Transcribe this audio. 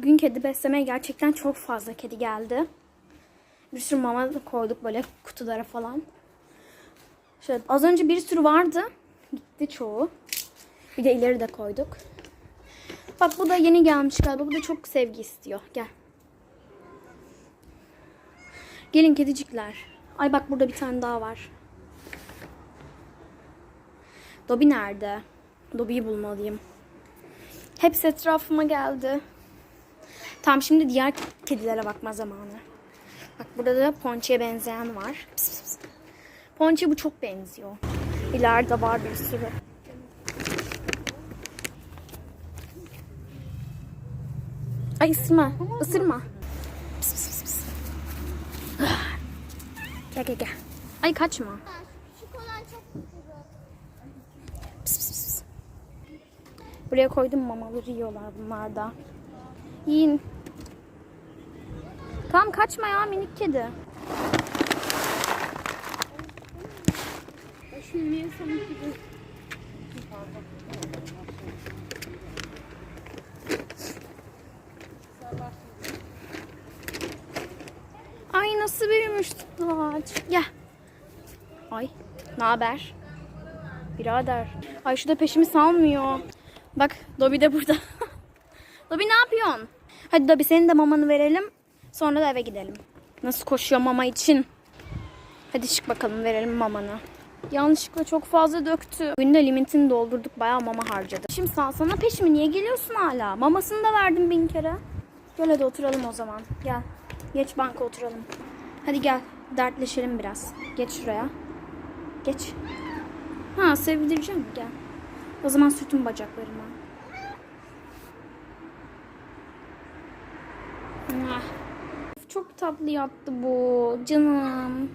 Bugün kedi beslemeye gerçekten çok fazla kedi geldi. Bir sürü mama koyduk böyle kutulara falan. Şöyle, az önce bir sürü vardı. Gitti çoğu. Bir de ileri de koyduk. Bak bu da yeni gelmiş galiba. Bu da çok sevgi istiyor. Gel. Gelin kedicikler. Ay bak burada bir tane daha var. Dobby nerede? Dobby'yi bulmalıyım. Hepsi etrafıma geldi. Tam şimdi diğer kedilere bakma zamanı. Bak burada da Ponçi'ye benzeyen var. Pıs pıs. Ponçi bu çok benziyor. İleride var bir sürü. Ay ısırma. Isırma. Pıs pıs pıs. Gel gel gel. Ay kaçma. Pıs pıs pıs. Buraya koydum mamaları yiyorlar bunlar da. Yiyin. Tamam kaçma ya minik kedi. Ay nasıl büyümüş tutlaç. Gel. Ay ne haber? Birader. Ay şu da peşimi salmıyor. Bak Dobby de burada. Dobby ne yapıyorsun? Hadi Dobby senin de mamanı verelim. Sonra da eve gidelim. Nasıl koşuyor mama için? Hadi çık bakalım verelim mamanı. Yanlışlıkla çok fazla döktü. Bugün limitini doldurduk. Bayağı mama harcadık. Şimdi sal sana peşimi niye geliyorsun hala? Mamasını da verdim bin kere. Gel hadi oturalım o zaman. Gel. Geç banka oturalım. Hadi gel. Dertleşelim biraz. Geç şuraya. Geç. Ha sevdireceğim. Gel. O zaman sürtün bacaklarıma. Ah. Çok tatlı yattı bu. Canım.